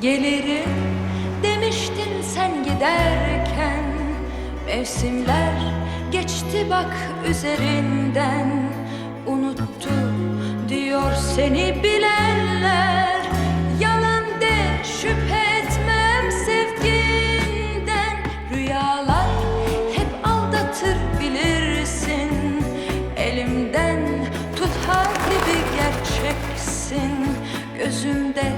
Gelirim. Demiştin sen giderken Mevsimler geçti bak üzerinden. Unuttu diyor seni bilenler. Yalan de şüphe etmem sevginden. Rüyalar hep aldatır bilirsin. Elimden tut bir gerçeksin. Gözümde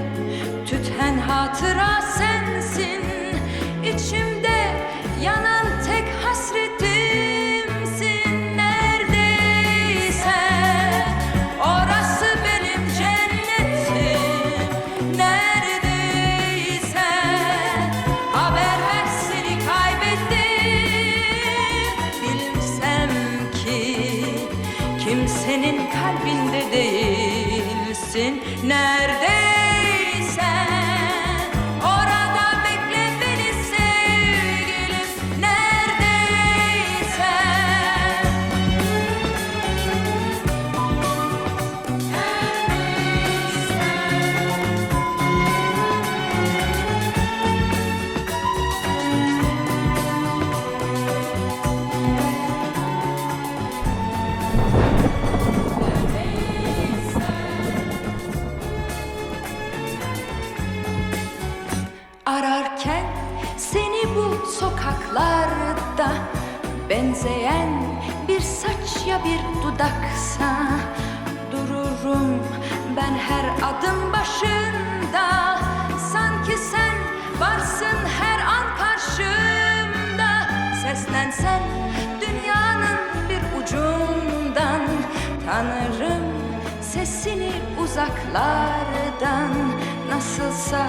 tüten hatıra sensin. İçimde yanan tek hasretimsin. Neredeysen orası benim cennetim. Neredeysen haber ver seni kaybettim. Bilsem ki kimsenin kalbinde değilsin. Neredeysen Ararken seni bu sokaklarda Benzeyen bir saç ya bir dudaksa Dururum ben her adım başında. Sanki sen varsın her an karşımda. Seslensen dünyanın bir ucundan. Tanırım sesini uzaklardan. Nasılsa